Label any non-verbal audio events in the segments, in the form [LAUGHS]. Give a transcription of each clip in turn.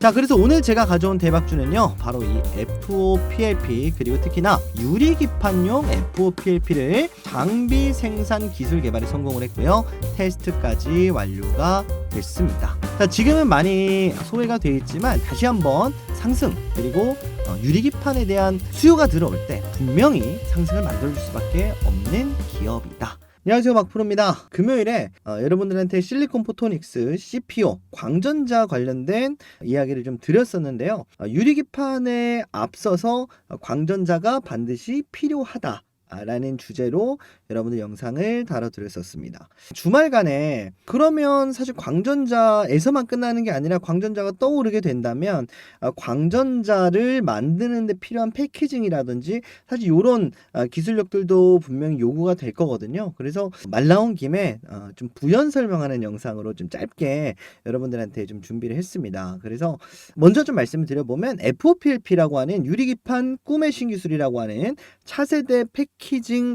자 그래서 오늘 제가 가져온 대박주는요 바로 이 FOPLP 그리고 특히나 유리기판용 FOPLP를 장비 생산 기술 개발에 성공을 했고요. 테스트까지 완료가 됐습니다. 자 지금은 많이 소외가 되어 있지만 다시 한번 상승 그리고 어, 유리기판에 대한 수요가 들어올 때 분명히 상승을 만들어줄 수밖에 없는 기업이다 안녕하세요 막프로입니다. 금요일에 어, 여러분들한테 실리콘 포토닉스 CPO 광전자 관련된 이야기를 좀 드렸었는데요. 어, 유리기판에 앞서서 어, 광전자가 반드시 필요하다. 라는 주제로 여러분들 영상을 다뤄드렸었습니다. 주말간에 그러면 사실 광전자에서만 끝나는 게 아니라 광전자가 떠오르게 된다면 어, 광전자를 만드는데 필요한 패키징이라든지 사실 이런 기술력들도 분명히 요구가 될 거거든요. 그래서 말 나온 김에 어, 좀 부연 설명하는 영상으로 좀 짧게 여러분들한테 좀 준비를 했습니다. 그래서 먼저 좀 말씀을 드려보면 FOPLP라고 하는 유리기판 꿈의 신기술이라고 하는 차세대 패키징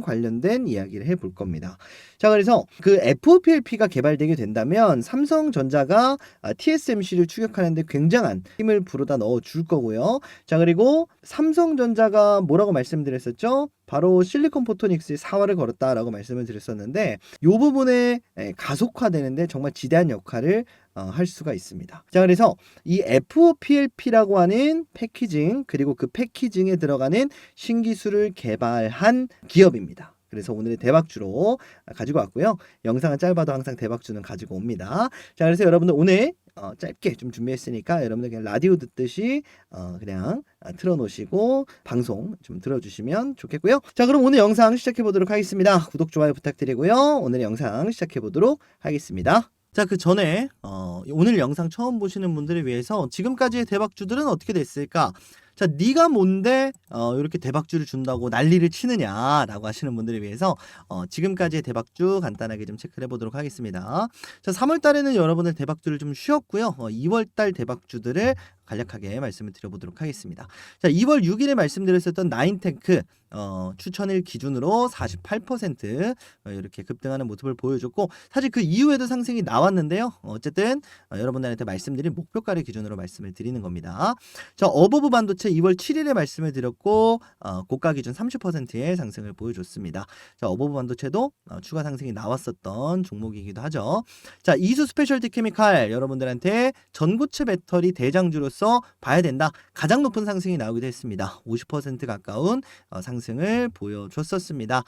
관련된 이야기를 해볼 겁니다. 자, 그래서 그 FOPLP가 개발되게 된다면 삼성전자가 아, TSMC를 추격하는데 굉장한 힘을 불어다 넣어 줄 거고요. 자, 그리고 삼성전자가 뭐라고 말씀드렸었죠? 바로 실리콘 포토닉스의 사활을 걸었다라고 말씀을 드렸었는데 이 부분에 에, 가속화되는데 정말 지대한 역할을 어, 할 수가 있습니다. 자, 그래서 이 FOPLP라고 하는 패키징 그리고 그 패키징에 들어가는 신기술을 개발한 기업입니다. 그래서 오늘의 대박주로 가지고 왔고요. 영상은 짧아도 항상 대박주는 가지고 옵니다. 자, 그래서 여러분들 오늘 어, 짧게 좀 준비했으니까 여러분들 그냥 라디오 듣듯이 어, 그냥 아, 틀어놓으시고 방송 좀 들어주시면 좋겠고요. 자, 그럼 오늘 영상 시작해 보도록 하겠습니다. 구독 좋아요 부탁드리고요. 오늘 영상 시작해 보도록 하겠습니다. 자, 그 전에 어, 오늘 영상 처음 보시는 분들을 위해서 지금까지의 대박주들은 어떻게 됐을까? 자, 네가 뭔데 어, 이렇게 대박주를 준다고 난리를 치느냐라고 하시는 분들을 위해서 어, 지금까지의 대박주 간단하게 좀 체크를 해보도록 하겠습니다. 자, 3월 달에는 여러분들 대박주를 좀 쉬었고요. 어, 2월 달 대박주들을 간략하게 말씀을 드려보도록 하겠습니다. 자, 2월 6일에 말씀드렸었던 나인테크 어, 추천일 기준으로 48% 어, 이렇게 급등하는 모습을 보여줬고 사실 그 이후에도 상승이 나왔는데요. 어쨌든 어, 여러분들한테 말씀드린 목표가를 기준으로 말씀을 드리는 겁니다. 자, 어버브 반도체 2월 7일에 말씀을 드렸고 어, 고가 기준 30%의 상승을 보여줬습니다. 자, 어버브 반도체도 어, 추가 상승이 나왔었던 종목이기도 하죠. 자, 이수 스페셜티 케미칼 여러분들한테 전고체 배터리 대장주로 서 봐야 된다. 가장 높은 상승이 나오기도 했습니다. 50% 가까운 어, 상승을 보여줬었습니다.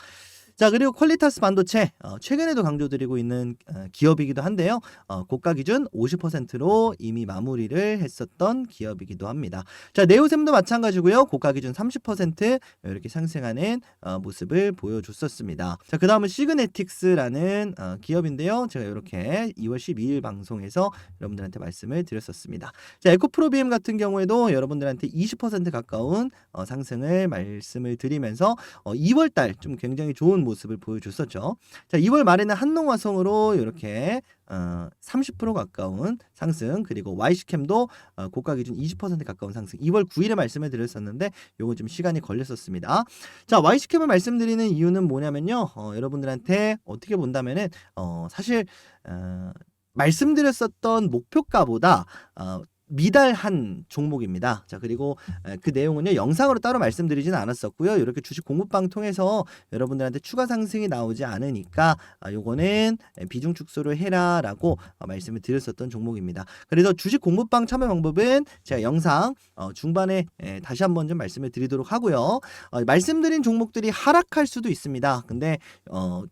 자 그리고 퀄리타스 반도체 어, 최근에도 강조드리고 있는 어, 기업이기도 한데요. 어, 고가 기준 50%로 이미 마무리를 했었던 기업이기도 합니다. 자 네오셈도 마찬가지고요. 고가 기준 30% 이렇게 상승하는 어, 모습을 보여줬었습니다. 자 그다음은 시그네틱스라는 어, 기업인데요. 제가 이렇게 2월 12일 방송에서 여러분들한테 말씀을 드렸었습니다. 자 에코프로비엠 같은 경우에도 여러분들한테 20% 가까운 어, 상승을 말씀을 드리면서 어, 2월 달 좀 굉장히 좋은 모습을 보여줬었죠. 자, 2월 말에는 한농화성으로 이렇게 어, 30% 가까운 상승 그리고 YC캠도 어, 고가 기준 20% 가까운 상승 2월 9일에 말씀을 드렸었는데 요거 좀 시간이 걸렸었습니다. 자 YC캠을 말씀드리는 이유는 뭐냐면요 어, 여러분들한테 어떻게 본다면은 어, 사실 어, 말씀드렸었던 목표가보다 어, 미달한 종목입니다. 자 그리고 그 내용은요 영상으로 따로 말씀드리지는 않았었고요. 이렇게 주식 공부방 통해서 여러분들한테 추가 상승이 나오지 않으니까 아, 요거는 비중 축소를 해라라고 어, 말씀을 드렸었던 종목입니다. 그래서 주식 공부방 참여 방법은 제가 영상 어, 중반에 다시 한번 좀 말씀을 드리도록 하고요. 어, 말씀드린 종목들이 하락할 수도 있습니다. 근데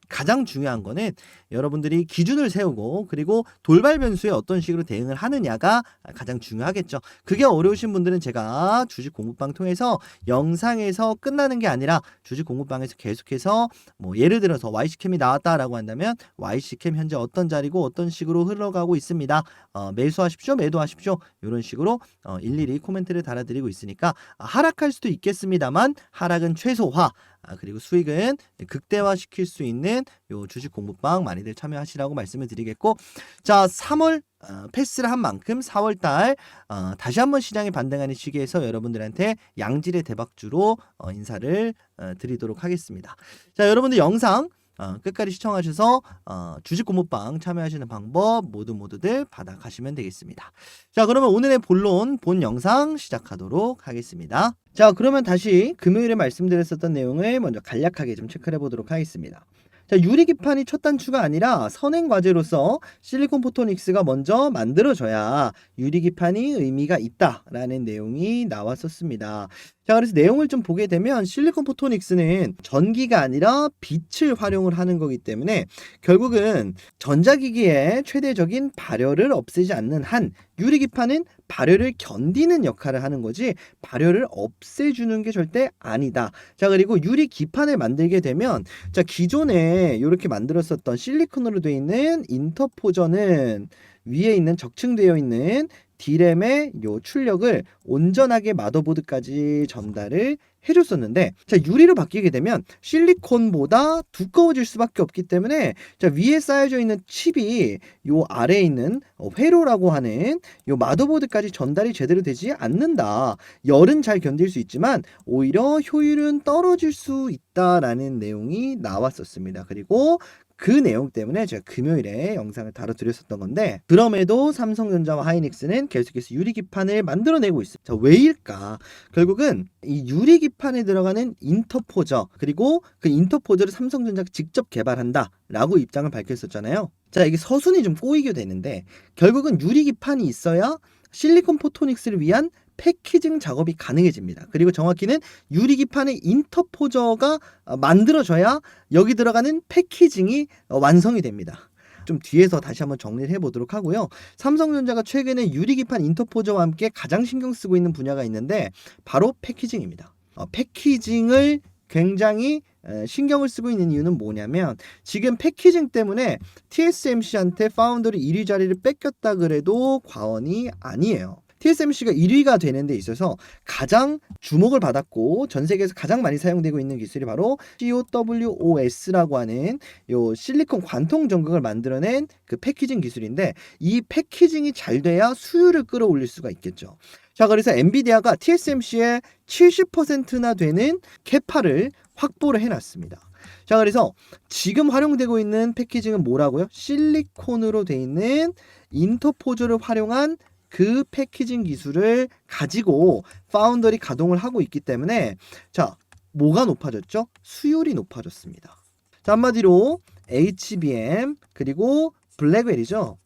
가장 중요한 거는 여러분들이 기준을 세우고 그리고 돌발 변수에 어떤 식으로 대응을 하느냐가 가장 중요하겠죠. 그게 어려우신 분들은 제가 주식 공부방 통해서 영상에서 끝나는 게 아니라 주식 공부방에서 계속해서 뭐 예를 들어서 YC캠이 나왔다라고 한다면 YC캠 현재 어떤 자리고 어떤 식으로 흘러가고 있습니다. 어, 매수하십시오, 매도하십시오. 이런 식으로 어, 일일이 코멘트를 달아드리고 있으니까 아, 하락할 수도 있겠습니다만 하락은 최소화. 아, 그리고 수익은 극대화시킬 수 있는 요 주식 공부방 많이들 참여하시라고 말씀을 드리겠고 자 3월 어, 패스를 한 만큼 4월달 어, 다시 한번 시장이 반등하는 시기에서 여러분들한테 양질의 대박주로 어, 인사를 어, 드리도록 하겠습니다. 자 여러분들 영상 어, 끝까지 시청하셔서 어, 주식 공부방 참여하시는 방법 모두 모두들 받아가시면 되겠습니다. 자, 그러면 오늘의 본론 본 영상 시작하도록 하겠습니다. 자, 그러면 다시 금요일에 말씀드렸었던 내용을 먼저 간략하게 좀 체크해 보도록 하겠습니다. 자, 유리기판이 첫 단추가 아니라 선행 과제로서 실리콘 포토닉스가 먼저 만들어져야 유리기판이 의미가 있다라는 내용이 나왔었습니다. 자, 그래서 내용을 좀 보게 되면 실리콘 포토닉스는 전기가 아니라 빛을 활용을 하는 거기 때문에 결국은 전자기기의 최대적인 발열을 없애지 않는 한 유리기판은 발열을 견디는 역할을 하는 거지 발열을 없애주는 게 절대 아니다. 자, 그리고 유리 기판을 만들게 되면 자, 기존에 이렇게 만들었었던 실리콘으로 되어 있는 인터포저는 위에 있는 적층되어 있는 D램의 요 출력을 온전하게 마더보드까지 전달을 해줬었는데 자 유리로 바뀌게 되면 실리콘보다 두꺼워질 수밖에 없기 때문에 자 위에 쌓여져 있는 칩이 요 아래에 있는 어, 회로라고 하는 요 마더보드까지 전달이 제대로 되지 않는다. 열은 잘 견딜 수 있지만 오히려 효율은 떨어질 수 있다라는 내용이 나왔었습니다. 그리고 그 내용 때문에 제가 금요일에 영상을 다뤄드렸었던 건데 그럼에도 삼성전자와 하이닉스는 계속해서 유리기판을 만들어내고 있습니다. 자, 왜일까? 결국은 이 유리기판에 들어가는 인터포저 그리고 그 인터포저를 삼성전자가 직접 개발한다 라고 입장을 밝혔었잖아요. 자, 이게 서순이 좀 꼬이게 되는데 결국은 유리기판이 있어야 실리콘 포토닉스를 위한 패키징 작업이 가능해집니다. 그리고 정확히는 유리기판의 인터포저가 어, 만들어져야 여기 들어가는 패키징이 어, 완성이 됩니다. 좀 뒤에서 다시 한번 정리를 해보도록 하고요. 삼성전자가 최근에 유리기판 인터포저와 함께 가장 신경 쓰고 있는 분야가 있는데 바로 패키징입니다. 어, 패키징을 굉장히 에, 신경을 쓰고 있는 이유는 뭐냐면 지금 패키징 때문에 TSMC한테 파운더리 1위 자리를 뺏겼다 그래도 과언이 아니에요. TSMC가 1위가 되는 데 있어서 가장 주목을 받았고 전 세계에서 가장 많이 사용되고 있는 기술이 바로 COWOS라고 하는 요 실리콘 관통 전극을 만들어낸 그 패키징 기술인데 이 패키징이 잘 돼야 수율을 끌어올릴 수가 있겠죠. 자, 그래서 엔비디아가 TSMC의 70%나 되는 캐파를 확보를 해놨습니다. 자, 그래서 지금 활용되고 있는 패키징은 뭐라고요? 실리콘으로 돼 있는 인터포저를 활용한 그 패키징 기술을 가지고 파운더리 가동을 하고 있기 때문에 자, 뭐가 높아졌죠? 수율이 높아졌습니다. 자, 한마디로 HBM 그리고 블랙웰이죠.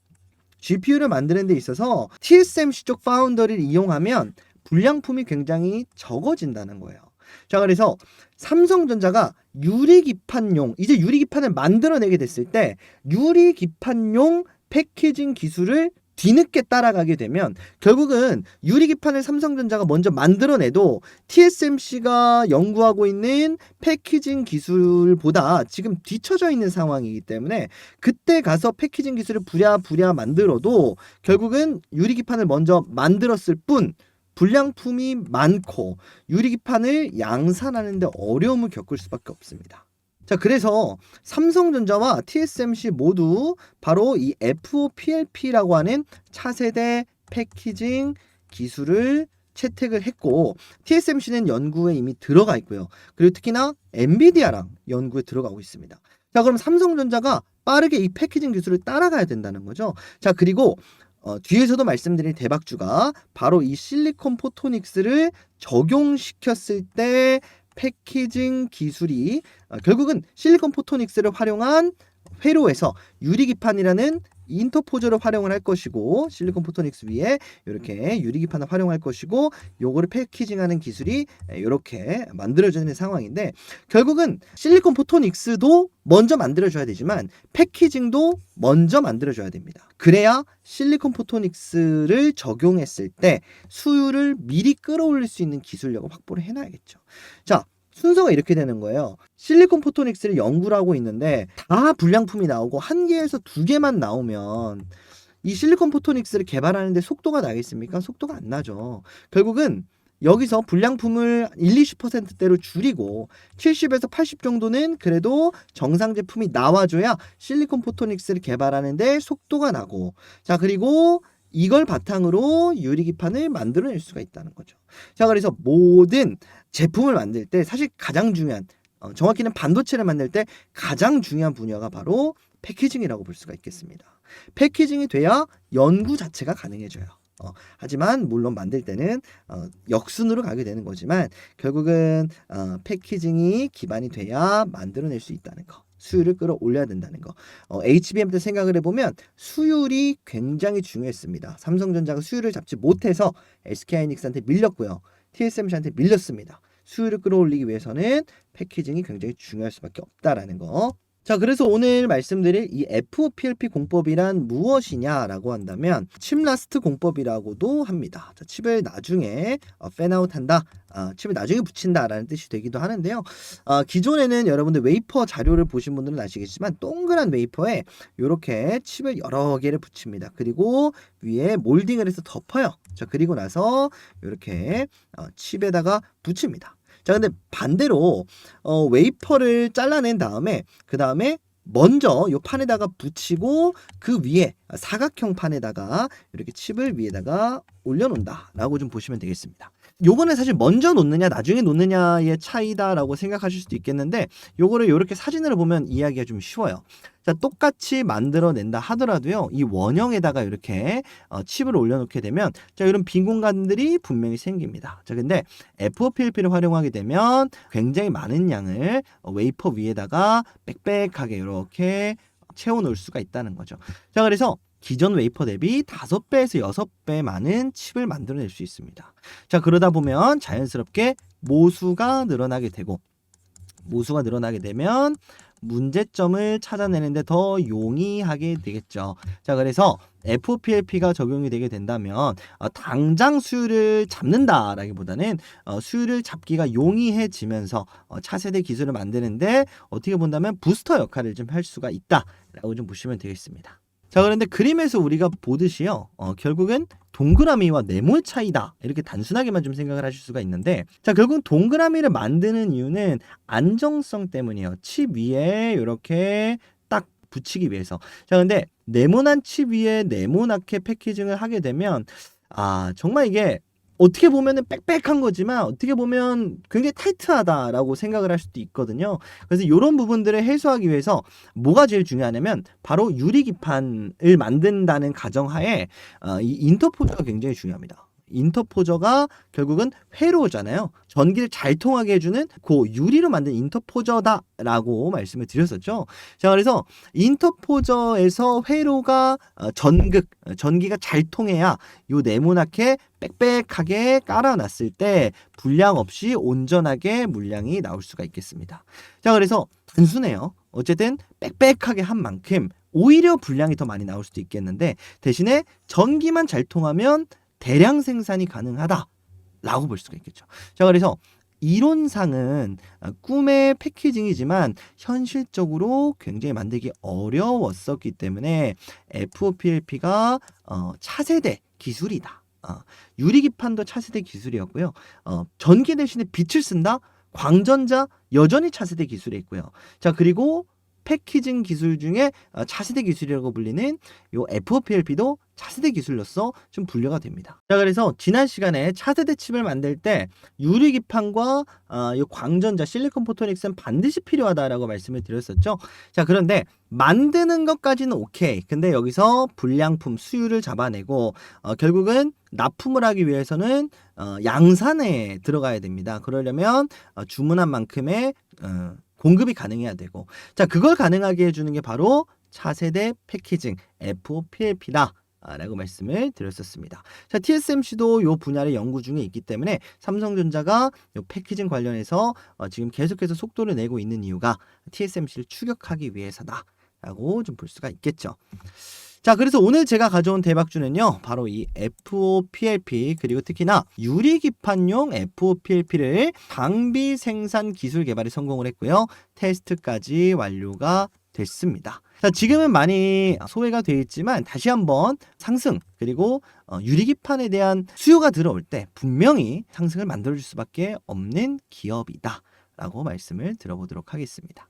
GPU를 만드는 데 있어서 TSMC 쪽 파운더리를 이용하면 불량품이 굉장히 적어진다는 거예요. 자, 그래서 삼성전자가 유리기판용, 이제 유리기판을 만들어내게 됐을 때 유리기판용 패키징 기술을 뒤늦게 따라가게 되면 결국은 유리기판을 삼성전자가 먼저 만들어내도 TSMC가 연구하고 있는 패키징 기술보다 지금 뒤처져 있는 상황이기 때문에 그때 가서 패키징 기술을 부랴부랴 만들어도 결국은 유리기판을 먼저 만들었을 뿐 불량품이 많고 유리기판을 양산하는데 어려움을 겪을 수밖에 없습니다. 자, 그래서 삼성전자와 TSMC 모두 바로 이 FOPLP라고 하는 차세대 패키징 기술을 채택을 했고 TSMC는 연구에 이미 들어가 있고요. 그리고 특히나 엔비디아랑 연구에 들어가고 있습니다. 자, 그럼 삼성전자가 빠르게 이 패키징 기술을 따라가야 된다는 거죠. 자, 그리고 어, 뒤에서도 말씀드린 대박주가 바로 이 실리콘 포토닉스를 적용시켰을 때 패키징 기술이 어, 결국은 실리콘 포토닉스를 활용한 회로에서 유리기판이라는 인터포저를 활용을 할 것이고 실리콘 포토닉스 위에 이렇게 유리기판을 활용할 것이고 요거를 패키징하는 기술이 이렇게 만들어지는 상황인데 결국은 실리콘 포토닉스도 먼저 만들어줘야 되지만 패키징도 먼저 만들어줘야 됩니다. 그래야 실리콘 포토닉스를 적용했을 때 수율을 미리 끌어올릴 수 있는 기술력을 확보를 해놔야겠죠. 자, 순서가 이렇게 되는 거예요. 실리콘 포토닉스를 연구를 하고 있는데 다 불량품이 나오고 한 개에서 두 개만 나오면 이 실리콘 포토닉스를 개발하는데 속도가 나겠습니까? 속도가 안 나죠. 결국은 여기서 불량품을 1, 20%대로 줄이고 70에서 80 정도는 그래도 정상 제품이 나와줘야 실리콘 포토닉스를 개발하는데 속도가 나고 자 그리고 이걸 바탕으로 유리기판을 만들어낼 수가 있다는 거죠. 자, 그래서 모든 제품을 만들 때 사실 가장 중요한 어, 정확히는 반도체를 만들 때 가장 중요한 분야가 바로 패키징이라고 볼 수가 있겠습니다. 패키징이 돼야 연구 자체가 가능해져요. 어, 하지만 물론 만들 때는 어, 역순으로 가게 되는 거지만 결국은 어, 패키징이 기반이 돼야 만들어낼 수 있다는 거. 수율을 끌어올려야 된다는 거. 어, HBM 때 생각을 해보면 수율이 굉장히 중요했습니다. 삼성전자가 수율을 잡지 못해서 SK하이닉스한테 밀렸고요. TSMC한테 밀렸습니다. 수율을 끌어올리기 위해서는 패키징이 굉장히 중요할 수밖에 없다라는 거. 자, 그래서 오늘 말씀드릴 이 FOPLP 공법이란 무엇이냐라고 한다면 칩 라스트 공법이라고도 합니다. 자, 칩을 나중에 어, 팬아웃 한다. 아, 칩을 나중에 붙인다라는 뜻이 되기도 하는데요. 아, 기존에는 여러분들 웨이퍼 자료를 보신 분들은 아시겠지만 동그란 웨이퍼에 이렇게 칩을 여러 개를 붙입니다. 그리고 위에 몰딩을 해서 덮어요. 자, 그리고 나서 이렇게 어, 칩에다가 붙입니다. 자, 근데 반대로 어, 웨이퍼를 잘라낸 다음에 그 다음에 먼저 요 판에다가 붙이고 그 위에 사각형 판에다가 이렇게 칩을 위에다가 올려놓는다라고 좀 보시면 되겠습니다. 요거는 사실 먼저 놓느냐 나중에 놓느냐의 차이다라고 생각하실 수도 있겠는데 요거를 이렇게 사진으로 보면 이해하기가 좀 쉬워요. 자 똑같이 만들어낸다 하더라도요 이 원형에다가 이렇게 어, 칩을 올려놓게 되면 자 이런 빈 공간들이 분명히 생깁니다. 자 근데 FOPLP를 활용하게 되면 굉장히 많은 양을 어, 웨이퍼 위에다가 빽빽하게 이렇게 채워 놓을 수가 있다는 거죠. 자 그래서 기존 웨이퍼 대비 5배에서 6배 많은 칩을 만들어낼 수 있습니다. 자, 그러다 보면 자연스럽게 모수가 늘어나게 되고, 모수가 늘어나게 되면 문제점을 찾아내는데 더 용이하게 되겠죠. 자, 그래서 FOPLP가 적용이 되게 된다면 어, 당장 수율을 잡는다라기보다는 어, 수율을 잡기가 용이해지면서 어, 차세대 기술을 만드는데 어떻게 본다면 부스터 역할을 좀 할 수가 있다라고 좀 보시면 되겠습니다. 자 그런데 그림에서 우리가 보듯이요 어, 결국은 동그라미와 네모의 차이다. 이렇게 단순하게만 좀 생각을 하실 수가 있는데 자 결국 동그라미를 만드는 이유는 안정성 때문이에요. 칩 위에 이렇게 딱 붙이기 위해서. 자 근데 네모난 칩 위에 네모나게 패키징을 하게 되면 아 정말 이게 어떻게 보면은 빽빽한 거지만 어떻게 보면 굉장히 타이트하다라고 생각을 할 수도 있거든요. 그래서 이런 부분들을 해소하기 위해서 뭐가 제일 중요하냐면 바로 유리 기판을 만든다는 가정하에 어, 이 인터포저가 굉장히 중요합니다. 인터포저가 결국은 회로잖아요. 전기를 잘 통하게 해주는 그 유리로 만든 인터포저다라고 말씀을 드렸었죠. 자, 그래서 인터포저에서 회로가 어, 전극, 어, 전기가 잘 통해야 요 네모나게 빽빽하게 깔아놨을 때 불량 없이 온전하게 물량이 나올 수가 있겠습니다. 자, 그래서 단순해요. 어쨌든 빽빽하게 한 만큼 오히려 불량이 더 많이 나올 수도 있겠는데 대신에 전기만 잘 통하면 대량 생산이 가능하다라고 볼 수가 있겠죠. 자, 그래서 이론상은 아, 꿈의 패키징이지만 현실적으로 굉장히 만들기 어려웠었기 때문에 FOPLP가 어, 차세대 기술이다. 어, 유리기판도 차세대 기술이었고요. 어, 전기 대신에 빛을 쓴다? 광전자 여전히 차세대 기술에 있고요. 자, 그리고 패키징 기술 중에 어, 차세대 기술이라고 불리는 요 FOPLP도 차세대 기술로서 좀 분류가 됩니다. 자, 그래서 지난 시간에 차세대 칩을 만들 때 유리 기판과 어, 이 광전자 실리콘 포토닉스는 반드시 필요하다라고 말씀을 드렸었죠. 자, 그런데 만드는 것까지는 오케이. 근데 여기서 불량품 수율을 잡아내고 어, 결국은 납품을 하기 위해서는 어, 양산에 들어가야 됩니다. 그러려면 어, 주문한 만큼의 어, 공급이 가능해야 되고 자 그걸 가능하게 해주는 게 바로 차세대 패키징 FOPLP다. 라고 말씀을 드렸었습니다. 자, TSMC도 요 분야를 연구 중에 있기 때문에 삼성전자가 요 패키징 관련해서 어, 지금 계속해서 속도를 내고 있는 이유가 TSMC를 추격하기 위해서다라고 좀 볼 수가 있겠죠. 자, 그래서 오늘 제가 가져온 대박주는요, 바로 이 FOPLP, 그리고 특히나 유리 기판용 FOPLP를 장비 생산 기술 개발에 성공을 했고요. 테스트까지 완료가 됐습니다. 자, 지금은 많이 소외가 되어 있지만 다시 한번 상승 그리고 어, 유리기판에 대한 수요가 들어올 때 분명히 상승을 만들어줄 수밖에 없는 기업이다 라고 말씀을 들어보도록 하겠습니다.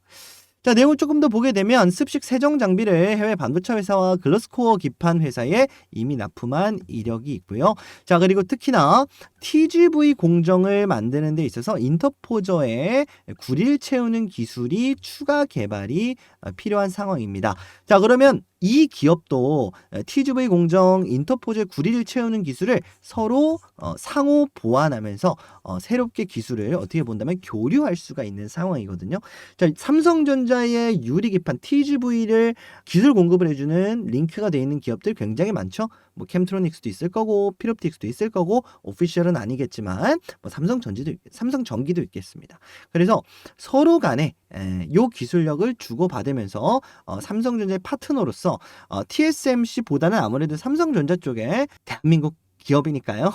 자, 내용을 조금 더 보게 되면 습식 세정 장비를 해외 반도체 회사와 글러스코어 기판 회사에 이미 납품한 이력이 있고요. 자, 그리고 특히나 TGV 공정을 만드는 데 있어서 인터포저에 구리를 채우는 기술이 추가 개발이 어, 필요한 상황입니다. 자, 그러면 이 기업도 어, TGV 공정 인터포저의 구리를 채우는 기술을 서로 어, 상호 보완하면서 어, 새롭게 기술을 어떻게 본다면 교류할 수가 있는 상황이거든요. 자, 삼성전자의 유리 기판 TGV를 기술 공급을 해주는 링크가 되어 있는 기업들 굉장히 많죠. 뭐 캠트로닉스도 있을 거고 피롭틱스도 있을 거고 오피셜은 아니겠지만 뭐 삼성전지도 있- 삼성전기도 있겠습니다. 그래서 서로 간에 에, 요 기술력을 주고 받으면서 어, 삼성전자의 파트너로서 어, TSMC보다는 아무래도 삼성전자 쪽에 대한민국 기업이니까요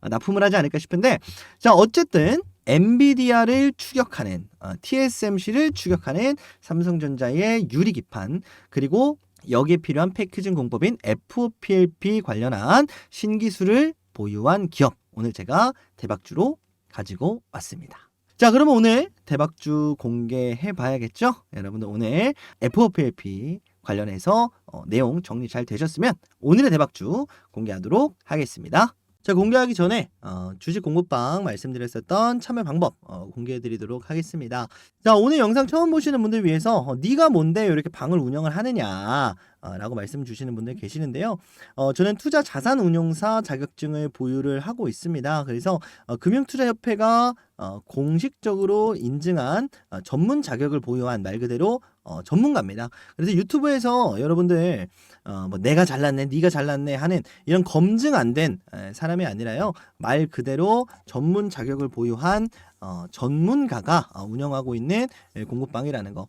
어, 납품을 하지 않을까 싶은데 자 어쨌든 엔비디아를 추격하는 어, TSMC를 추격하는 삼성전자의 유리 기판 그리고 여기에 필요한 패키징 공법인 FOPLP 관련한 신기술을 보유한 기업 오늘 제가 대박주로 가지고 왔습니다. 자 그러면 오늘 대박주 공개해 봐야겠죠? 여러분들 오늘 FOPLP 관련해서 어, 내용 정리 잘 되셨으면 오늘의 대박주 공개하도록 하겠습니다. 자 공개하기 전에 어, 주식 공부방 말씀드렸었던 참여 방법 어, 공개해드리도록 하겠습니다. 자 오늘 영상 처음 보시는 분들 위해서 어, 네가 뭔데 이렇게 방을 운영을 하느냐 어, 라고 말씀 주시는 분들 계시는데요. 어, 저는 투자 자산 운용사 자격증을 보유를 하고 있습니다. 그래서 어, 금융투자협회가 어, 공식적으로 인증한 어, 전문 자격을 보유한 말 그대로 어, 전문가입니다. 그래서 유튜브에서 여러분들 어, 뭐 내가 잘났네, 네가 잘났네 하는 이런 검증 안 된 사람이 아니라요 말 그대로 전문 자격을 보유한 어, 전문가가 어, 운영하고 있는 예, 공부방이라는 거.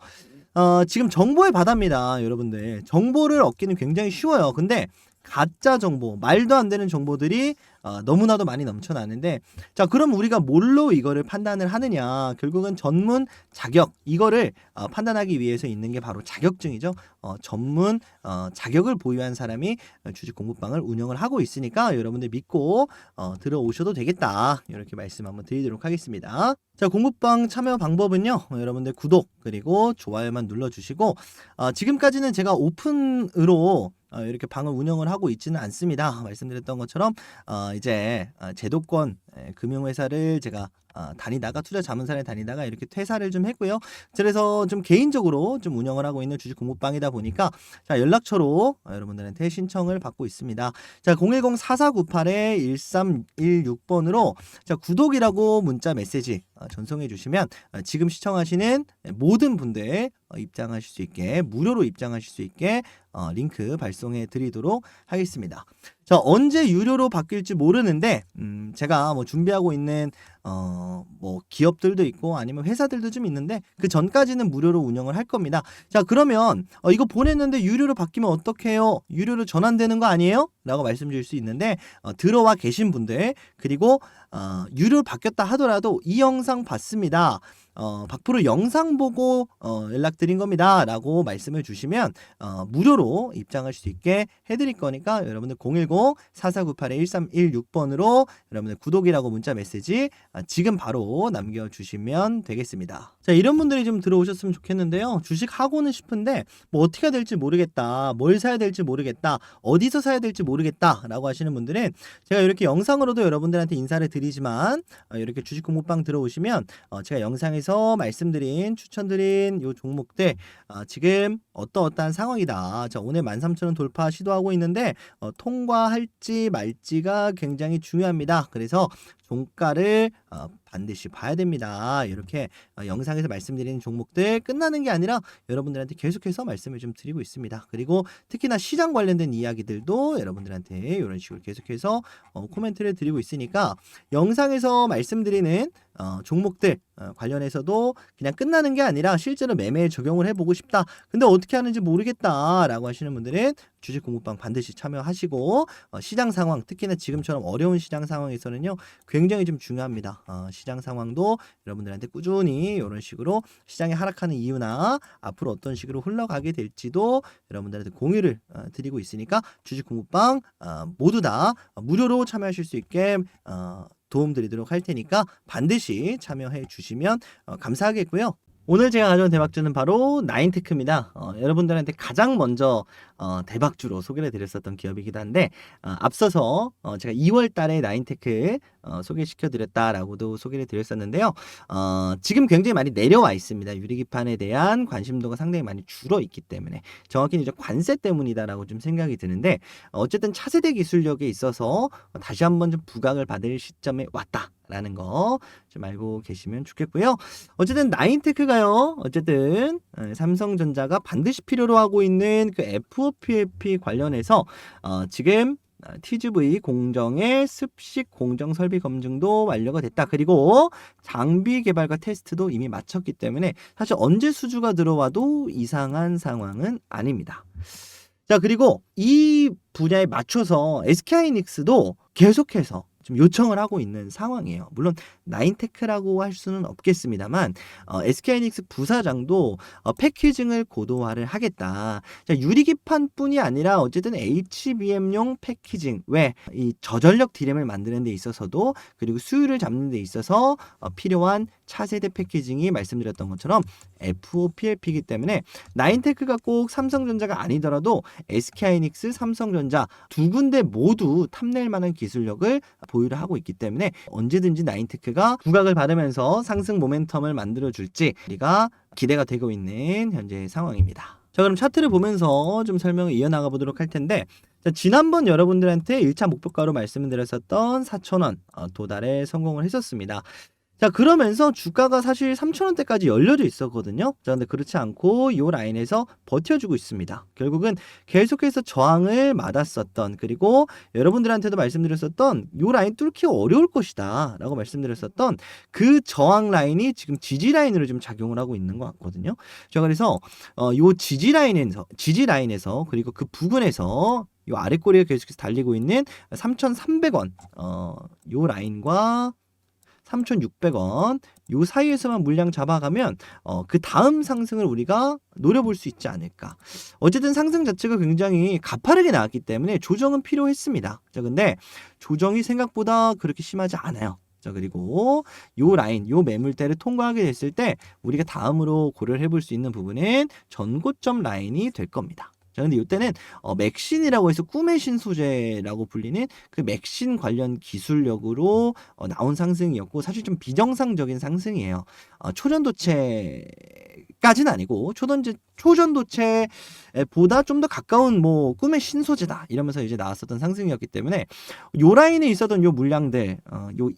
어, 지금 정보의 바다입니다, 여러분들. 정보를 얻기는 굉장히 쉬워요. 근데 가짜 정보, 말도 안 되는 정보들이 어, 너무나도 많이 넘쳐나는데, 자, 그럼 우리가 뭘로 이거를 판단을 하느냐? 결국은 전문 자격, 이거를 어, 판단하기 위해서 있는 게 바로 자격증이죠. 어, 전문 어, 자격을 보유한 사람이 어, 주식 공부방을 운영을 하고 있으니까 여러분들 믿고 어, 들어오셔도 되겠다. 이렇게 말씀 한번 드리도록 하겠습니다. 자, 공부방 참여 방법은요. 어, 여러분들 구독 그리고 좋아요만 눌러주시고 어, 지금까지는 제가 오픈으로 어, 이렇게 방을 운영을 하고 있지는 않습니다. 말씀드렸던 것처럼 어, 이제 어, 제도권 에, 금융회사를 제가 어, 다니다가 투자 자문사를 다니다가 이렇게 퇴사를 좀 했고요. 그래서 좀 개인적으로 좀 운영을 하고 있는 주식 공부방이다 보니까 자 연락처로 어, 여러분들한테 신청을 받고 있습니다. 자 010-4498에 1316번으로 자 구독이라고 문자 메시지 어, 전송해 주시면 어, 지금 시청하시는 모든 분들 어, 입장하실 수 있게 무료로 입장하실 수 있게 어, 링크 발송해 드리도록 하겠습니다. 자 언제 유료로 바뀔지 모르는데 음, 제가 뭐 준비하고 있는 어 뭐 기업들도 있고 아니면 회사들도 좀 있는데 그 전까지는 무료로 운영을 할 겁니다. 자 그러면 어, 이거 보냈는데 유료로 바뀌면 어떡해요? 유료로 전환되는 거 아니에요? 라고 말씀드릴 수 있는데 어, 들어와 계신 분들 그리고 어, 유료로 바뀌었다 하더라도 이 영상 봤습니다. 어, 박프로 영상 보고 어, 연락드린 겁니다. 라고 말씀을 주시면 어, 무료로 입장할 수 있게 해드릴 거니까 여러분들 010-4498-1316번으로 여러분들 구독이라고 문자 메시지 아, 지금 바로 남겨주시면 되겠습니다. 자 이런 분들이 좀 들어오셨으면 좋겠는데요. 주식 하고는 싶은데 뭐 어떻게 해야 될지 모르겠다. 뭘 사야 될지 모르겠다. 어디서 사야 될지 모르겠다. 라고 하시는 분들은 제가 이렇게 영상으로도 여러분들한테 인사를 드리지만 어, 이렇게 주식 공부방 들어오시면 어, 제가 영상에서 말씀드린 추천드린 요 종목들 어, 지금 어떠 어떠한 상황이다. 자 오늘 13,000원 돌파 시도하고 있는데 어, 통과할지 말지가 굉장히 중요합니다. 그래서 종가를 어, 반드시 봐야 됩니다. 이렇게 어, 영상에서 말씀드리는 종목들 끝나는 게 아니라 여러분들한테 계속해서 말씀을 좀 드리고 있습니다. 그리고 특히나 시장 관련된 이야기들도 여러분들한테 이런 식으로 계속해서 어, 코멘트를 드리고 있으니까 영상에서 말씀드리는 어, 종목들 어, 관련해서도 그냥 끝나는 게 아니라 실제로 매매에 적용을 해보고 싶다. 근데 어떻게 하는지 모르겠다라고 하시는 분들은 주식 공부방 반드시 참여하시고 어, 시장 상황 특히나 지금처럼 어려운 시장 상황에서는요 굉장히 좀 중요합니다. 어, 시장 상황도 여러분들한테 꾸준히 이런 식으로 시장이 하락하는 이유나 앞으로 어떤 식으로 흘러가게 될지도 여러분들한테 공유를 어, 드리고 있으니까 주식 공부방 어, 모두 다 무료로 참여하실 수 있게 어, 도움 드리도록 할 테니까 반드시 참여해 주시면 어, 감사하겠고요. 오늘 제가 가져온 대박주는 바로 나인테크입니다. 어, 여러분들한테 가장 먼저 어, 대박주로 소개를 드렸었던 기업이기도 한데 어, 앞서서 어, 제가 2월 달에 나인테크 어, 소개시켜 드렸다라고도 소개를 드렸었는데요. 어, 지금 굉장히 많이 내려와 있습니다. 유리기판에 대한 관심도가 상당히 많이 줄어 있기 때문에 정확히는 이제 관세 때문이다라고 좀 생각이 드는데 어쨌든 차세대 기술력에 있어서 다시 한번 좀 부각을 받을 시점에 왔다 라는 거 좀 알고 계시면 좋겠고요. 어쨌든 나인테크가요. 어쨌든 어, 삼성전자가 반드시 필요로 하고 있는 그 FOPLP 관련해서 어, 지금 어, TGV 공정의 습식 공정 설비 검증도 완료가 됐다. 그리고 장비 개발과 테스트도 이미 마쳤기 때문에 사실 언제 수주가 들어와도 이상한 상황은 아닙니다. 자, 그리고 이 분야에 맞춰서 SK하이닉스도 계속해서 좀 요청을 하고 있는 상황이에요. 물론 나인테크라고 할 수는 없겠습니다만 어, SK하이닉스 부사장도 어, 패키징을 고도화를 하겠다. 자, 유리기판뿐이 아니라 어쨌든 HBM용 패키징 왜 이 저전력 디램을 만드는 데 있어서도 그리고 수율을 잡는 데 있어서 어, 필요한 차세대 패키징이 말씀드렸던 것처럼 FOPLP이기 때문에 나인테크가 꼭 삼성전자가 아니더라도 SK하이닉스, 삼성전자 두 군데 모두 탐낼 만한 기술력을 보유를 하고 있기 때문에 언제든지 나인테크가 부각을 받으면서 상승 모멘텀을 만들어 줄지 우리가 기대가 되고 있는 현재 상황입니다. 자 그럼 차트를 보면서 좀 설명을 이어나가 보도록 할 텐데 자, 지난번 여러분들한테 1차 목표가로 말씀을 드렸었던 4,000원 어, 도달에 성공을 했었습니다. 자 그러면서 주가가 사실 3,000원대까지 열려져 있었거든요. 자 근데 그렇지 않고 이 라인에서 버텨주고 있습니다. 결국은 계속해서 저항을 맞았었던 그리고 여러분들한테도 말씀드렸었던 이 라인 뚫기 어려울 것이다 라고 말씀드렸었던 그 저항 라인이 지금 지지 라인으로 좀 작용을 하고 있는 것 같거든요. 자 그래서 어, 이 지지 라인에서 지지 라인에서 그리고 그 부근에서 요 아래 꼬리가 계속해서 달리고 있는 3,300원 어, 요 라인과 3,600원 요 사이에서만 물량 잡아가면 어, 그 다음 상승을 우리가 노려볼 수 있지 않을까. 어쨌든 상승 자체가 굉장히 가파르게 나왔기 때문에 조정은 필요했습니다. 자, 근데 조정이 생각보다 그렇게 심하지 않아요. 자, 그리고 요 라인, 요 매물대를 통과하게 됐을 때 우리가 다음으로 고려를 해볼 수 있는 부분은 전고점 라인이 될 겁니다. 자, 근데 이때는 어, 맥신이라고 해서 꿈의 신소재라고 불리는 그 맥신 관련 기술력으로 어, 나온 상승이었고 사실 좀 비정상적인 상승이에요. 어, 초전도체 까지는 아니고 초전제 초전도체보다 좀 더 가까운 뭐 꿈의 신소재다 이러면서 이제 나왔었던 상승이었기 때문에 요 라인에 있었던 요 물량들 어, 요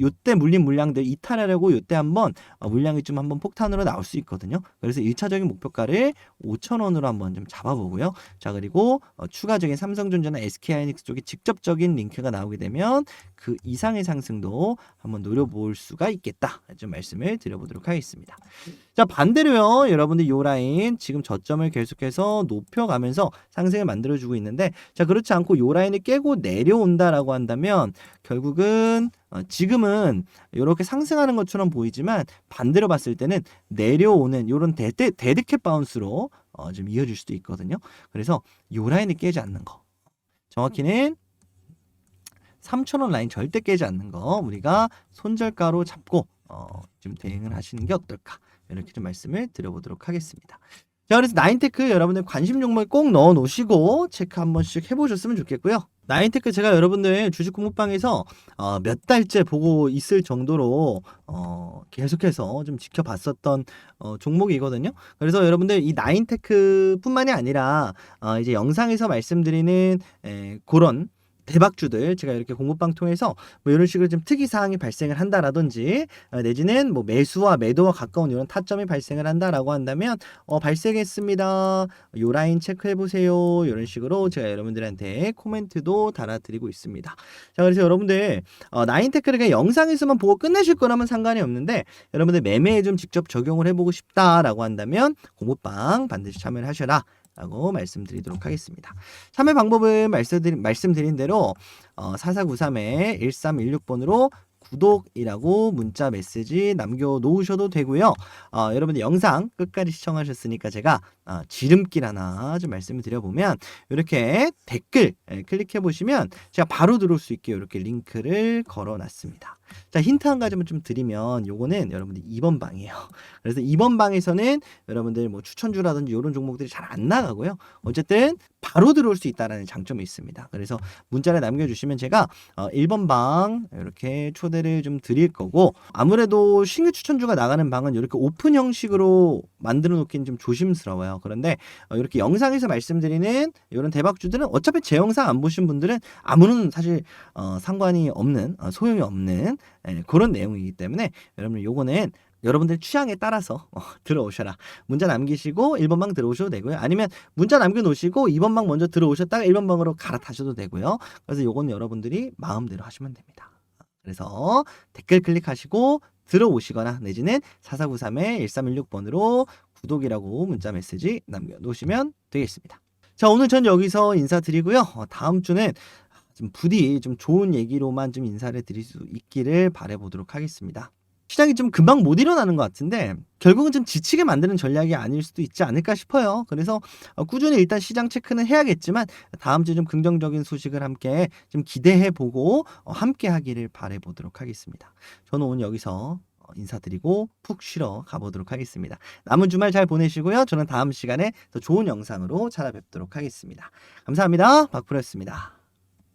요때 물린 물량들 이탈하려고 요때 한번 어, 물량이 좀 한번 폭탄으로 나올 수 있거든요. 그래서 1차적인 목표가를 5,000원으로 한번 좀 잡아보고요. 자 그리고 어, 추가적인 삼성전자나 SK하이닉스 쪽에 직접적인 링크가 나오게 되면 그 이상의 상승도 한번 노려볼 수가 있겠다. 좀 말씀을 드려보도록 하겠습니다. 자 반대로요 여러분들 요 라인 지금 저점을 계속해서 높여가면서 상승을 만들어주고 있는데 자 그렇지 않고 요 라인을 깨고 내려온다라고 한다면 결국은 어, 지금은 이렇게 상승하는 것처럼 보이지만 반대로 봤을 때는 내려오는 이런 데드, 데드캣 바운스로 어, 좀 이어질 수도 있거든요. 그래서 요 라인을 깨지 않는 거. 정확히는 3,000원 라인 절대 깨지 않는 거 우리가 손절가로 잡고 어, 좀 대응을 하시는 게 어떨까 이렇게 좀 말씀을 드려보도록 하겠습니다. 자 그래서 나인테크 여러분들 관심 종목 꼭 넣어 놓으시고 체크 한 번씩 해보셨으면 좋겠고요. 나인테크 제가 여러분들 주식 공부방에서 어, 몇 달째 보고 있을 정도로 어, 계속해서 좀 지켜봤었던 어, 종목이거든요. 그래서 여러분들 이 나인테크뿐만이 아니라 어, 이제 영상에서 말씀드리는 에, 그런 대박주들 제가 이렇게 공부방 통해서 뭐 이런 식으로 좀 특이 사항이 발생을 한다라든지 어, 내지는 뭐 매수와 매도와 가까운 이런 타점이 발생을 한다라고 한다면 어 발생했습니다. 요 라인 체크해 보세요. 이런 식으로 제가 여러분들한테 코멘트도 달아드리고 있습니다. 자 그래서 여러분들 어, 나인테크를 그냥 영상에서만 보고 끝내실 거라면 상관이 없는데 여러분들 매매에 좀 직접 적용을 해보고 싶다라고 한다면 공부방 반드시 참여를 하셔라. 라고 말씀드리도록 하겠습니다. 참여 방법은 말씀드린, 말씀드린 대로 어, 4493에 1316번으로 구독이라고 문자 메시지 남겨놓으셔도 되고요. 어, 여러분들 영상 끝까지 시청하셨으니까 제가 어, 지름길 하나 좀 말씀을 드려보면 이렇게 댓글 예, 클릭해 보시면 제가 바로 들어올 수 있게 이렇게 링크를 걸어놨습니다. 자, 힌트 한 가지만 좀 드리면 요거는 여러분들 2번 방이에요. [LAUGHS] 그래서 2번 방에서는 여러분들 뭐 추천주라든지 이런 종목들이 잘 안 나가고요. 어쨌든 바로 들어올 수 있다라는 장점이 있습니다. 그래서 문자를 남겨 주시면 제가 어, 1번 방 이렇게 초대를 좀 드릴 거고 아무래도 신규 추천주가 나가는 방은 이렇게 오픈 형식으로 만들어 놓기는 좀 조심스러워요. 그런데 어, 이렇게 영상에서 말씀드리는 이런 대박주들은 어차피 제 영상 안 보신 분들은 아무런 사실 어, 상관이 없는 어, 소용이 없는 예, 그런 내용이기 때문에 여러분 요거는 여러분들 취향에 따라서 어, [LAUGHS] 들어오셔라. 문자 남기시고 1번 방 들어오셔도 되고요. 아니면 문자 남겨놓으시고 2번 방 먼저 들어오셨다가 1번 방으로 갈아타셔도 되고요. 그래서 요건 여러분들이 마음대로 하시면 됩니다. 그래서 댓글 클릭하시고 들어오시거나 내지는 4493의 1316번으로 구독이라고 문자 메시지 남겨놓으시면 되겠습니다. 자 오늘 전 여기서 인사드리고요. 어, 다음 주는 좀 부디 좀 좋은 얘기로만 좀 인사를 드릴 수 있기를 바라보도록 하겠습니다. 시장이 좀 금방 못 일어나는 것 같은데 결국은 좀 지치게 만드는 전략이 아닐 수도 있지 않을까 싶어요. 그래서 어, 꾸준히 일단 시장 체크는 해야겠지만 다음 주좀 긍정적인 소식을 함께 좀 기대해 보고 어, 함께 하기를 바래 보도록 하겠습니다. 저는 오늘 여기서 어, 인사드리고 푹 쉬러 가보도록 하겠습니다. 남은 주말 잘 보내시고요. 저는 다음 시간에 더 좋은 영상으로 찾아뵙도록 하겠습니다. 감사합니다. 박프로였습니다.